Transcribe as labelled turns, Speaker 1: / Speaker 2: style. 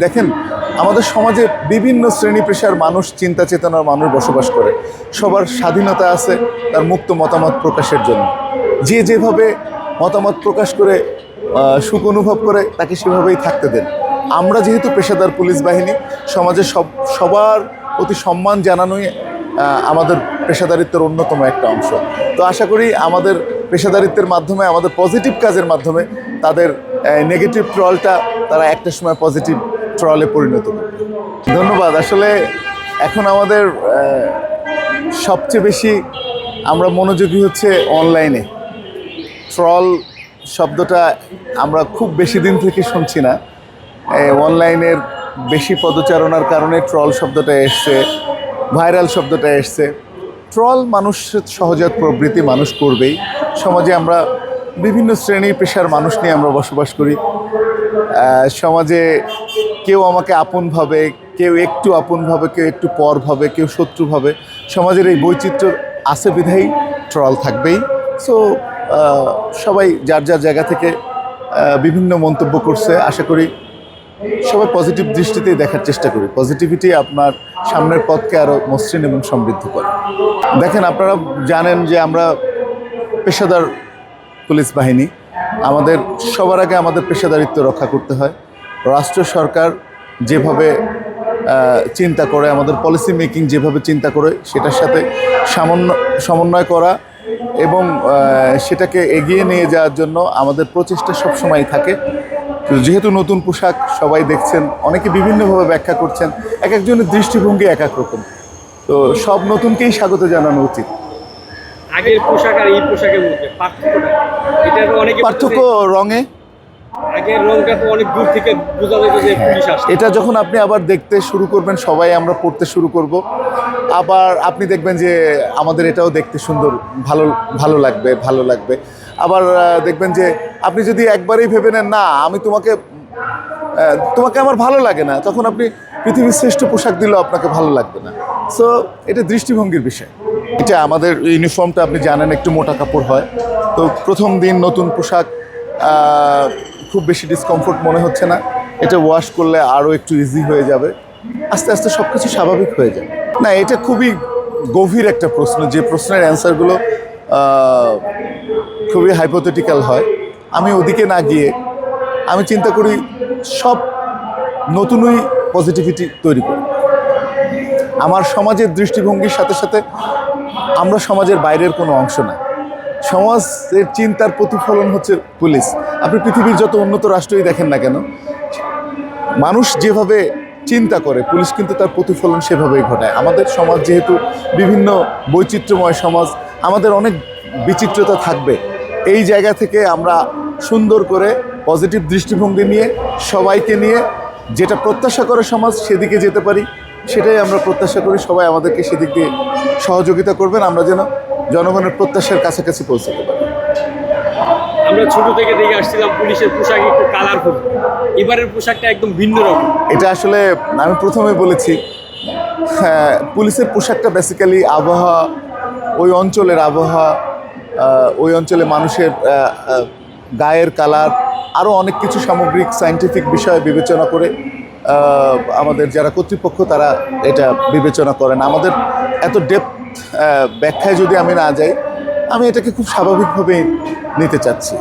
Speaker 1: দেখেন, আমাদের সমাজে বিভিন্ন শ্রেণি পেশার মানুষ চিন্তা চেতনার মানুষ বসবাস করে। সবার স্বাধীনতা আছে তার মুক্ত মতামত প্রকাশের জন্য। যে যেভাবে মতামত প্রকাশ করে সুখ অনুভব করে, তাকে সেভাবেই থাকতে দেন। আমরা যেহেতু পেশাদার পুলিশ বাহিনী সমাজে সব, সবার প্রতি সম্মান জানানোই আমাদের পেশাদারিত্বের অন্যতম একটা অংশ। তো আশা করি আমাদের পেশাদারিত্বের মাধ্যমে, আমাদের পজিটিভ কাজের মাধ্যমে তাদের নেগেটিভ ট্রলটা তারা একটা সময় পজিটিভ ট্রলে পরিণত করবে ধন্যবাদ। আসলে এখন আমাদের সবচেয়ে বেশি আমরা মনোযোগী হচ্ছে অনলাইনে। ট্রল শব্দটা আমরা খুব বেশি দিন থেকে শুনছি না। অনলাইনের বেশি পদচারণার কারণে ট্রল শব্দটা এসছে, ভাইরাল শব্দটা এসছে। ট্রল মানুষের সহজাত প্রবৃত্তি মানুষ করবেই। সমাজে আমরা বিভিন্ন শ্রেণি পেশার মানুষ নিয়ে আমরা বসবাস করি। সমাজে কেউ আমাকে আপন ভাবে, কেউ একটু আপন ভাবে, কেউ একটু পর ভাবে, কেউ শত্রু ভাবে, সমাজের এই বৈচিত্র্য আছে বিধায়ী ট্রল থাকবেই। সো সবাই যার যার জায়গা থেকে বিভিন্ন মন্তব্য করছে, আশা করি সবাই পজিটিভ দৃষ্টিতেই দেখার চেষ্টা করি। পজিটিভিটি আপনার সামনের পথকে আরও মসৃণ এবং সমৃদ্ধ করে। দেখেন, আপনারা জানেন যে আমরা পেশাদার পুলিশ বাহিনী। আমাদের, সবার আগে আমাদের পেশাদারিত্ব রক্ষা করতে হয়। রাষ্ট্র সরকার যেভাবে চিন্তা করে আমাদের পলিসি মেকিং যেভাবে চিন্তা করে সেটার সাথে সামন্য সমন্বয় করা এবং সেটাকে এগিয়ে নিয়ে যাওয়ার জন্য আমাদের প্রচেষ্টা সবসময় থাকে। তো যেহেতু নতুন পোশাক সবাই দেখছেন অনেকে বিভিন্নভাবে ব্যাখ্যা করছেন এক একজনের দৃষ্টিভঙ্গি এক এক রকম। তো সব নতুনকেই স্বাগত জানানো উচিত।
Speaker 2: আগের পোশাক আর এই পোশাকের মধ্যে পার্থক্যটা এটা তো অনেকে
Speaker 1: পার্থক্য রঙে এটা যখন আপনি আবার দেখতে শুরু করবেন, সবাই আমরা পড়তে শুরু করব। আবার আপনি দেখবেন যে আমাদের এটাও দেখতে সুন্দর, ভালো ভালো লাগবে ভালো লাগবে। আবার দেখবেন যে আপনি যদি একবারেই ভেবে নেন, না, আমি তোমাকে তোমাকে আমার ভালো লাগে না। তখন আপনি পৃথিবীর শ্রেষ্ঠ পোশাক দিলেও আপনাকে ভালো লাগবে না। সো এটা দৃষ্টিভঙ্গির বিষয়। এটা আমাদের ইউনিফর্মটা আপনি জানেন, একটু মোটা কাপড় হয়। তো প্রথম দিন নতুন পোশাক খুব বেশি ডিসকমফোর্ট মনে হচ্ছে না। এটা ওয়াশ করলে আরও একটু ইজি হয়ে যাবে। আস্তে আস্তে সব কিছু স্বাভাবিক হয়ে যাবে। না, এটা খুবই গভীর একটা প্রশ্ন। যে প্রশ্নের অ্যান্সারগুলো খুবই হাইপোথেটিক্যাল হয়। আমি ওদিকে না গিয়ে, আমি চিন্তা করি সব নতুনই পজিটিভিটি তৈরি করি আমার সমাজের দৃষ্টিভঙ্গির সাথে সাথে আমরা সমাজের বাইরের কোনো অংশ না। সমাজের চিন্তার প্রতিফলন হচ্ছে পুলিশ। আপনি পৃথিবীর যত উন্নত রাষ্ট্রই দেখেন না কেন, মানুষ যেভাবে চিন্তা করে, পুলিশ কিন্তু তার প্রতিফলন সেভাবেই ঘটায়। আমাদের সমাজ যেহেতু বিভিন্ন বৈচিত্র্যময় সমাজ, আমাদের অনেক বিচিত্রতা থাকবে। এই জায়গা থেকে আমরা সুন্দর করে পজিটিভ দৃষ্টিভঙ্গি নিয়ে, সবাইকে নিয়ে যেটা প্রত্যাশা করে সমাজ সেদিকে যেতে পারি, সেটাই আমরা প্রত্যাশা করি। সবাই আমাদেরকে সেদিক দিয়ে সহযোগিতা করবেন। আমরা যেন জনগণের প্রত্যাশার কাছাকাছি পৌঁছাতে পারি।
Speaker 2: আমরা ছোট থেকে দেখে আসছিলাম পুলিশের পোশাক একটু কালারফুল এবারের পোশাকটা একদম ভিন্ন রকম।
Speaker 1: এটা আসলে আমি প্রথমে বলেছি হ্যাঁ পুলিশের পোশাকটা বেসিক্যালি আবহাওয়া ওই অঞ্চলের আবহাওয়া ওই অঞ্চলে মানুষের গায়ের কালার আরও অনেক কিছু সামগ্রিক সায়েন্টিফিক বিষয় বিবেচনা করে আমাদের যারা কর্তৃপক্ষ তারা এটা বিবেচনা করেন। আমাদের এত ডেপথ ব্যাখ্যায় যদি আমি না যাই আমি এটাকে খুব স্বাভাবিকভাবে নিতে চাচ্ছি।